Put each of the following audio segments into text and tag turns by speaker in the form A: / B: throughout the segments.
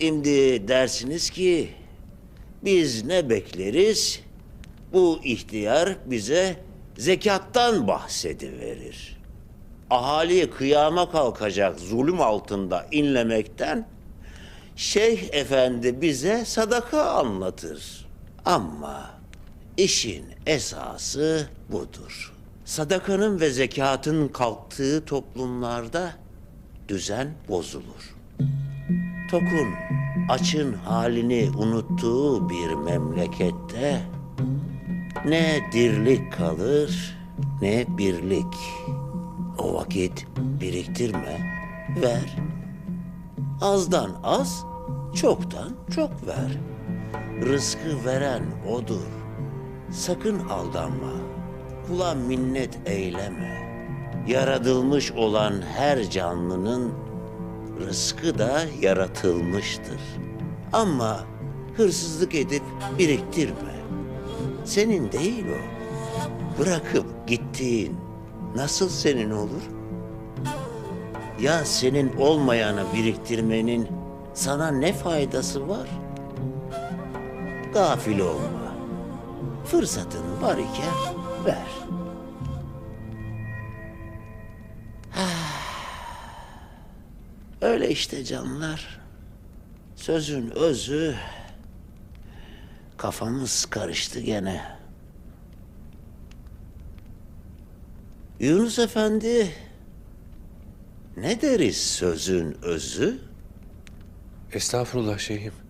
A: Şimdi dersiniz ki biz ne bekleriz? Bu ihtiyar bize zekattan bahsediverir. Ahali kıyama kalkacak zulüm altında inlemekten Şeyh Efendi bize sadaka anlatır. Ama işin esası budur. Sadakanın ve zekatın kalktığı toplumlarda düzen bozulur. Tokun, açın halini unuttuğu bir memlekette ne dirlik kalır ne birlik. O vakit biriktirme, ver. Azdan az, çoktan çok ver. Rızkı veren odur. Sakın aldanma. Kula minnet eyleme. Yaratılmış olan her canlının rızkı da yaratılmıştır. Ama hırsızlık edip biriktirme. Senin değil o. Bırakıp gittiğin nasıl senin olur? Ya senin olmayanı biriktirmenin sana ne faydası var? Gafil olma. Fırsatın var iken ver. Öyle işte canlar. Sözün özü kafamız karıştı gene. Yunus Efendi ne deriz sözün özü?
B: Estağfurullah şeyhim.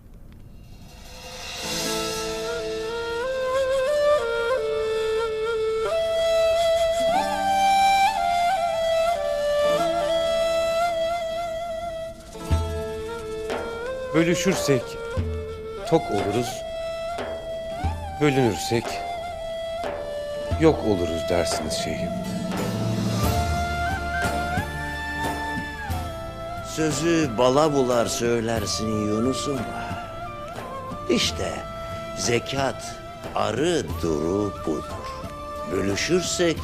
B: Bölüşürsek tok oluruz. Bölünürsek yok oluruz dersiniz şeyhim.
A: Sözü bala bular söylersin Yunus'um. İşte zekat arı duru budur. Bölüşürsek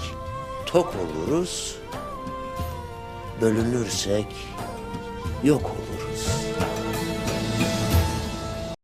A: tok oluruz, bölünürsek yok oluruz.